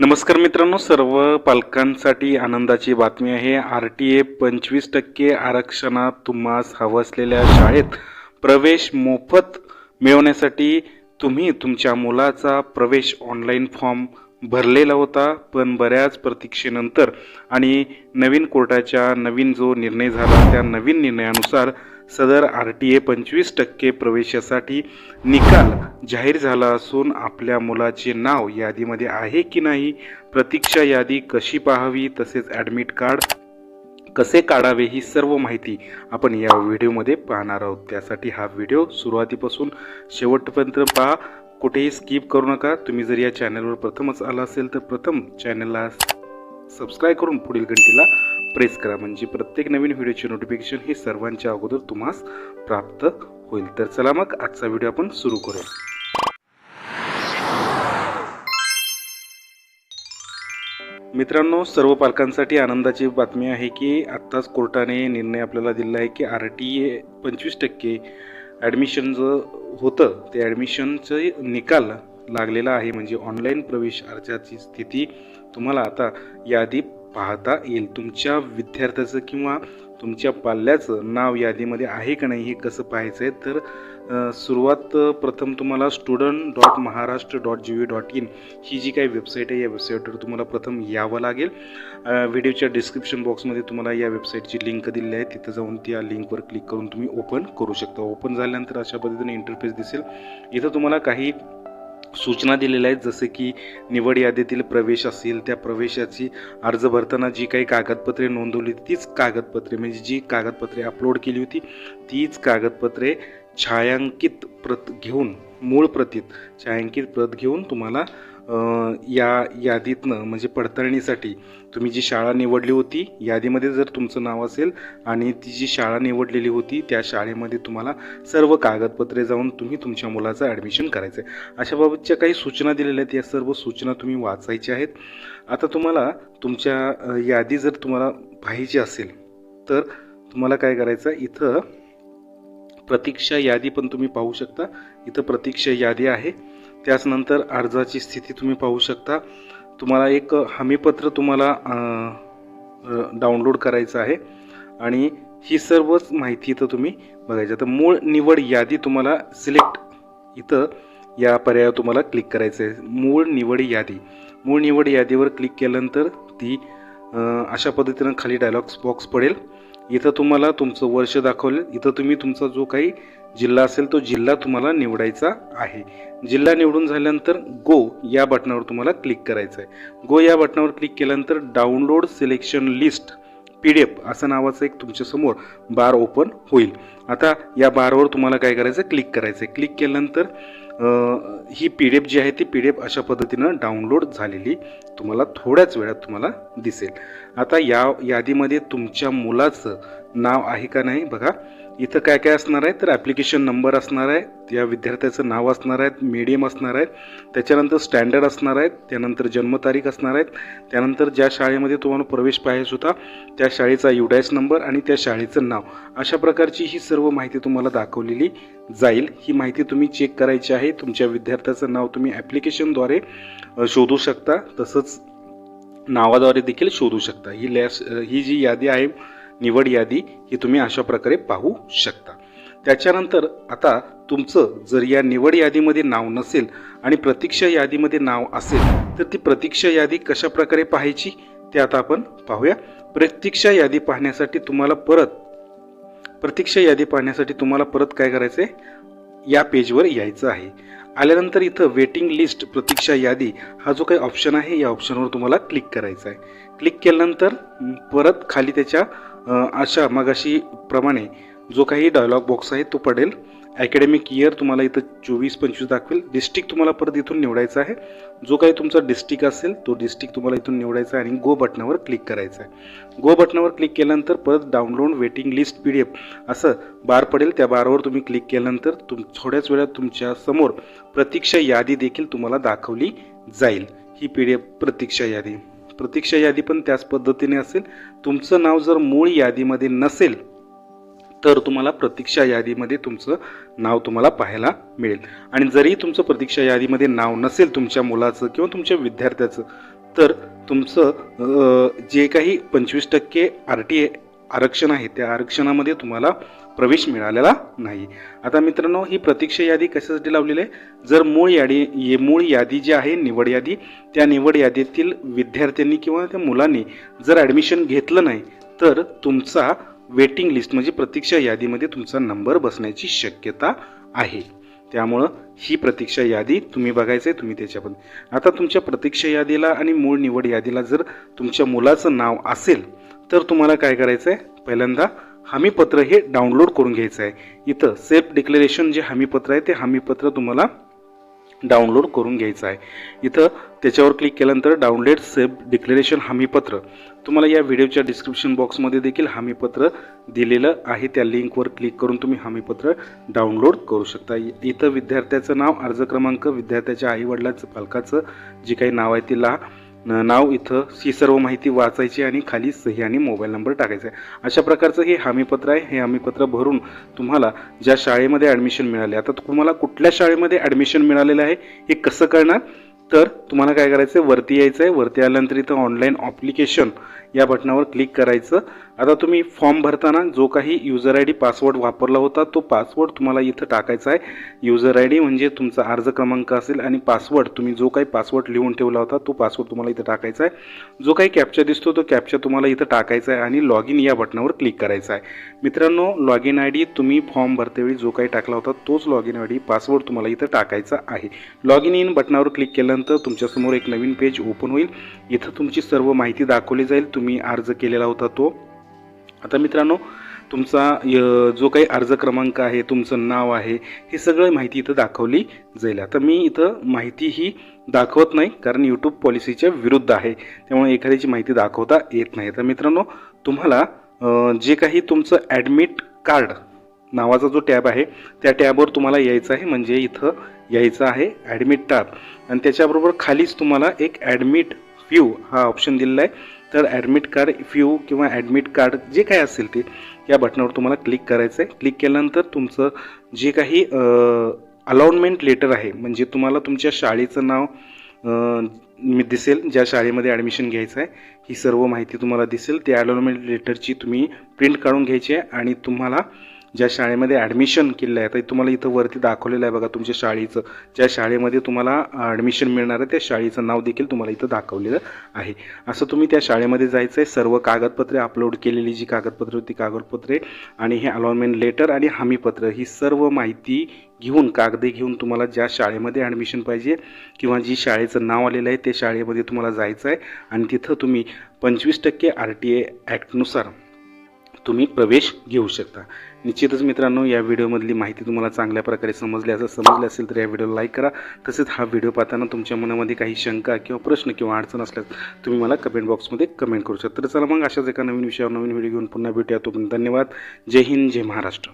नमस्कार मित्रांनो सर्व पालकांसाठी आनंदाची बातमी आहे. आर टी ए पंचवीस टक्के आरक्षणात तुम्हास हवं असलेल्या शाळेत प्रवेश मोफत मिळवण्यासाठी तुम्ही तुमच्या मुलाचा प्रवेश ऑनलाईन फॉर्म भरलेला होता पण बऱ्याच प्रतीक्षेनंतर आणि नवीन कोर्टाच्या नवीन जो निर्णय झाला त्या नवीन निर्णयानुसार सदर आर टी ए पंचवीस टक्के प्रवेशासाठी निकाल जाहीर झाला असून आपल्या मुलाचे नाव यादीमध्ये आहे की नाही प्रतीक्षा यादी कशी पाहावी तसेच ॲडमिट कार्ड कसे काढावे ही सर्व माहिती आपण या व्हिडिओमध्ये पाहणार आहोत. त्यासाठी हा व्हिडिओ सुरुवातीपासून शेवटपर्यंत पहा. कुठेही स्किप करू नका. तुम्ही जर या चॅनलवर प्रथमच आला असेल तर प्रथम चॅनलला सबस्क्राईब करून पुढील घंटीला प्रेस करा. म्हणजे प्रत्येक नवीन व्हिडिओची नोटिफिकेशन हे सर्वांच्या अगोदर तुम्हास प्राप्त होईल. तर चला मग आजचा व्हिडिओ आपण सुरू करूया. मित्रांनो सर्व पालकांसाठी आनंदाची बातमी आहे की आत्ताच कोर्टाने निर्णय आपल्याला दिला आहे की आर टी ए पंचवीस टक्के ॲडमिशन जर होतं. ते ॲडमिशनचे निकाल लागलेला आहे. म्हणजे ऑनलाईन प्रवेश अर्जाची स्थिती तुम्हाला आता यादी पाहता येईल. तुमच्या विद्यार्थ्याचं किंवा तुमच्या पाल्याचं नाव यादीमध्ये आहे का नाही हे कसं पाहायचं आहे तर सुरुवात प्रथम तुम्हाला student dot Maharashtra dot G V dot in ही जी काही वेबसाईट आहे या वेबसाईटवर तुम्हाला प्रथम यावं लागेल. व्हिडिओच्या डिस्क्रिप्शन बॉक्समध्ये तुम्हाला या वेबसाईटची लिंक दिलेली आहे. तिथं जाऊन त्या लिंकवर क्लिक करून तुम्ही ओपन करू शकता. ओपन झाल्यानंतर अशा पद्धतीने इंटरफेस दिसेल. इथं तुम्हाला काही सूचना दिलेल्या आहेत जसे की निवड यादीतील प्रवेश असेल त्या प्रवेशाची अर्ज भरताना जी काही कागदपत्रे नोंदवली तीच कागदपत्रे म्हणजे जी कागदपत्रे अपलोड केली होती तीच कागदपत्रे छायांकित प्रत घेऊन मूळ प्रतीत छायांकित प्रत घेऊन तुम्हाला या यादीतनं म्हणजे पडताळणीसाठी तुम्ही जी शाळा निवडली होती यादीमध्ये जर तुमचं नाव असेल आणि ती जी शाळा निवडलेली होती त्या शाळेमध्ये तुम्हाला सर्व कागदपत्रे जाऊन तुम्ही तुमच्या मुलाचं ॲडमिशन करायचं आहे अशाबाबतच्या काही सूचना दिलेल्या आहेत या सर्व सूचना तुम्ही वाचायच्या आहेत. आता तुम्हाला तुमच्या यादी जर तुम्हाला पाहिजे असेल तर तुम्हाला काय करायचं इथं प्रतीक्षा यादी पण तुम्ही पाहू शकता. इथं प्रतीक्षा यादी आहे. त्याचनंतर अर्जाची स्थिती तुम्ही पाहू शकता. तुम्हाला एक हमीपत्र तुम्हाला डाउनलोड करायचं आहे. आणि ही सर्वच माहिती इथं तुम्ही बघायची. तर मूळ निवड यादी तुम्हाला सिलेक्ट इथं या पर्यायावर तुम्हाला क्लिक करायचं आहे मूळ निवड यादी. मूळ निवड यादीवर क्लिक केल्यानंतर ती अशा पद्धतीनं खाली डायलॉग्स बॉक्स पडेल. इथं तुम्हाला तुमचं वर्ष दाखवलं. इथं तुम्ही तुमचा जो काही जिल्हा असेल तो जिल्हा तुम्हाला निवडायचा आहे. जिल्हा निवडून झाल्यानंतर गो या बटनावर तुम्हाला क्लिक करायचं आहे गो या बटनावर क्लिक केल्यानंतर download selection list P D F असं नावाचं एक तुमच्यासमोर बार ओपन होईल. आता या बारवर तुम्हाला काय करायचं क्लिक करायचं आहे क्लिक केल्यानंतर ही पी डी एफ जी आहे ती पी डी एफ अशा पद्धतीनं डाउनलोड झालेली तुम्हाला थोड्याच वेळात तुम्हाला दिसेल. आता या यादीमध्ये तुमच्या मुलाचं नाव आहे का नाही बघा. इथं काय काय असणार आहे तर ॲप्लिकेशन नंबर असणार आहे त्या विद्यार्थ्याचं नाव असणार आहे मीडियम असणार आहे त्याच्यानंतर स्टँडर्ड असणार आहेत त्यानंतर जन्मतारीख असणार आहेत त्यानंतर ज्या शाळेमध्ये तुम्हाला प्रवेश पाहिजे होता त्या शाळेचा युडॅस नंबर आणि त्या शाळेचं नाव. अशा प्रकारची ही सर्व माहिती तुम्हाला दाखवलेली जाईल. ही माहिती तुम्ही चेक करायची आहे. तुमच्या विद्यार्थ्याचं नाव तुम्ही ॲप्लिकेशनद्वारे शोधू शकता. तसंच नावाद्वारे देखील शोधू शकता. ही लॅस ही जी यादी आहे निवड यादी ही तुम्ही अशा प्रकारे पाहू शकता. त्याच्यानंतर आता तुमचं जर या निवड यादीमध्ये नाव नसेल आणि प्रतीक्षा यादीमध्ये नाव असेल तर ती प्रतीक्षा यादी कशा प्रकारे पाहायची ते आता आपण पाहूया. प्रतीक्षा यादी पाहण्यासाठी तुम्हाला परत प्रतीक्षा यादी पाहण्यासाठी तुम्हाला परत काय करायचं आहे या पेजवर यायचं आहे. आल्यानंतर इथं वेटिंग लिस्ट प्रतीक्षा यादी हा जो काही ऑप्शन आहे या ऑप्शनवर तुम्हाला क्लिक करायचा आहे क्लिक केल्यानंतर परत खाली त्याच्या अशा मगाशी प्रमाणे जो काही डायलॉग बॉक्स आहे तो पडेल. अकॅडमिक इयर तुम्हाला इथं चोवीस पंचवीस दाखवेल. डिस्ट्रिक्ट तुम्हाला परत इथून निवडायचा आहे. जो काही तुमचा डिस्ट्रिक्ट असेल तो डिस्ट्रिक्ट तुम्हाला इथून निवडायचा आहे आणि गो बटनावर क्लिक करायचं आहे. गो बटनावर क्लिक केल्यानंतर परत download waiting list P D F असं बार पडेल. त्या बारवर तुम्ही क्लिक केल्यानंतर तुम थोड्याच वेळात तुमच्यासमोर प्रतीक्षा यादी देखील तुम्हाला दाखवली जाईल. ही पी डी एफ प्रतीक्षा यादी. प्रतीक्षा यादी पण त्याच पद्धतीने असेल. तुमचं नाव जर मूळ यादीमध्ये नसेल तर तुम्हाला प्रतीक्षा यादीमध्ये तुमचं नाव तुम्हाला पाहायला मिळेल. आणि जरी तुमचं प्रतीक्षा यादीमध्ये नाव नसेल तुमच्या मुलाचं किंवा तुमच्या विद्यार्थ्याचं तर तुमचं जे काही पंचवीस टक्के आर टी आरक्षण आहे त्या आरक्षणामध्ये तुम्हाला प्रवेश मिळालेला नाही. आता मित्रांनो ही प्रतीक्षा यादी कशासाठी लावलेली आहे? जर मूळ यादी ये- मूळ यादी जी आहे निवड यादी त्या निवड यादीतील विद्यार्थ्यांनी किंवा त्या मुलांनी जर ॲडमिशन घेतलं नाही तर तुमचा वेटिंग लिस्ट म्हणजे प्रतीक्षा यादीमध्ये तुमचा नंबर बसण्याची शक्यता आहे. त्यामुळं ही प्रतीक्षा यादी तुम्ही बघायचं आहे तुम्ही त्याच्यामध्ये आता तुमच्या प्रतीक्षा यादीला आणि मूळ निवड यादीला जर तुमच्या मुलाचं नाव असेल तर तुम्हाला काय करायचं आहे पहिल्यांदा हमीपत्र हे डाउनलोड करून घ्यायचं आहे इथं सेल्फ डिक्लेरेशन जे हमीपत्र आहे ते हमीपत्र तुम्हाला डाउनलोड करून घ्यायचं आहे इथं त्याच्यावर क्लिक केल्यानंतर डाउनलोड सेफ डिक्लेरेशन हमीपत्र. तुम्हाला या व्हिडिओच्या डिस्क्रिप्शन बॉक्समध्ये देखील हमीपत्र दिलेलं आहे. त्या लिंकवर क्लिक करून तुम्ही हमीपत्र डाउनलोड करू शकता. इ- इथं विद्यार्थ्याचं नाव अर्ज क्रमांक विद्यार्थ्याच्या आईवडिलाचं पालकाचं जे काही नाव आहे तिला न- नाव इथं ही सर्व माहिती वाचायची आणि खाली सही आणि मोबाईल नंबर टाकायचा आहे. अशा प्रकारचं हे हमीपत्र आहे. हे हमीपत्र भरून तुम्हाला ज्या शाळेमध्ये ॲडमिशन मिळाले आता तुम्हाला कुठल्या शाळेमध्ये ॲडमिशन मिळालेलं आहे हे कसं कळणार? तर तुम्हाला काय करायचं आहे वरती यायचं आहे वरती आल्यानंतर इथं ऑनलाईन ऑप्लिकेशन या बटनावर क्लिक करायचं. आता तुम्ही फॉर्म भरताना जो काही युजर आय डी पासवर्ड वापरला होता तो पासवर्ड तुम्हाला इथं टाकायचा आहे. युजर आय डी म्हणजे तुमचा अर्ज क्रमांक असेल आणि पासवर्ड तुम्ही जो काही पासवर्ड लिहून ठेवला होता तो पासवर्ड तुम्हाला इथं टाकायचा आहे. जो काही कॅप्चा दिसतो तो कॅप्चा तुम्हाला इथं टाकायचा आहे आणि लॉग इन या बटनावर क्लिक करायचा आहे. मित्रांनो लॉग इन आय डी तुम्ही फॉर्म भरतेवेळी जो काही टाकला होता तोच log in I D password तुम्हाला इथं टाकायचा आहे. लॉग इन इन बटनावर क्लिक केल्यानंतर तुमच्यासमोर एक नवीन पेज ओपन होईल इथं तुमची सर्व माहिती दाखवली जाईल. तुम्ही अर्ज केलेला होता तो. आता मित्रांनो तुमचा य- जो काही अर्ज क्रमांक आहे तुमचं नाव आहे हे सगळं माहिती इथं दाखवली जाईल. आता मी इथं माहिती ही दाखवत नाही कारण यूट्यूब पॉलिसीच्या विरुद्ध आहे. त्यामुळे एखाद्याची माहिती दाखवता येत नाही. तर मित्रांनो तुम्हाला जे काही तुमचं ॲडमिट कार्ड नावाचा जो टॅब आहे त्या टॅबवर तुम्हाला यायचं आहे. म्हणजे इथं यायचं आहे ॲडमिट टॅब. आणि त्याच्याबरोबर खालीच तुम्हाला एक ॲडमिट फ्यू हा ऑप्शन दिलेला आहे. तर ॲडमिट कार्ड फ्यू किंवा ॲडमिट कार्ड जे काय असेल ते या बटनावर तुम्हाला क्लिक करायचं आहे क्लिक केल्यानंतर तुमचं जे काही अलाउनमेंट लेटर आहे म्हणजे तुम्हाला तुमच्या शाळेचं नाव मी दिसेल ज्या शाळेमध्ये ॲडमिशन घ्यायचं आहे ही सर्व माहिती तुम्हाला दिसेल. त्या अलाउनमेंट लेटरची तुम्ही प्रिंट काढून घ्यायची आहे आणि तुम्हाला ज्या शाळेमध्ये ॲडमिशन केलेलं आहे तर तुम्हाला इथं वरती दाखवलेलं आहे बघा तुमच्या शाळेचं. ज्या शाळेमध्ये तुम्हाला ॲडमिशन मिळणार आहे त्या शाळेचं नाव देखील तुम्हाला इथं दाखवलेलं आहे. असं तुम्ही त्या शाळेमध्ये जायचं आहे सर्व कागदपत्रे अपलोड केलेली जी कागदपत्रे होती कागदपत्रे आणि हे अलॉटमेंट लेटर आणि हमीपत्र ही सर्व माहिती घेऊन कागदे घेऊन तुम्हाला ज्या शाळेमध्ये ॲडमिशन पाहिजे किंवा जी शाळेचं नाव आलेलं आहे त्या शाळेमध्ये तुम्हाला जायचं आहे आणि तिथं तुम्ही पंचवीस टक्के आर टी ए ॲक्टनुसार तुम्ही प्रवेश घेऊ शकता. निश्चितच मित्रांनो या व्हिडिओमधली माहिती तुम्हाला चांगल्या प्रकारे समजली असं समजले असेल तर या व्हिडिओला लाईक करा. तसेच हा व्हिडिओ पाहताना तुमच्या मनामध्ये काही शंका किंवा प्रश्न किंवा अडचण असल्यास तुम्ही मला कमेंट बॉक्समध्ये कमेंट करू शकता. तर चला मग अशाच एका नवीन विषयावर नवीन व्हिडिओ घेऊन पुन्हा भेटूया. तोपर्यंत धन्यवाद. जय हिंद जय महाराष्ट्र.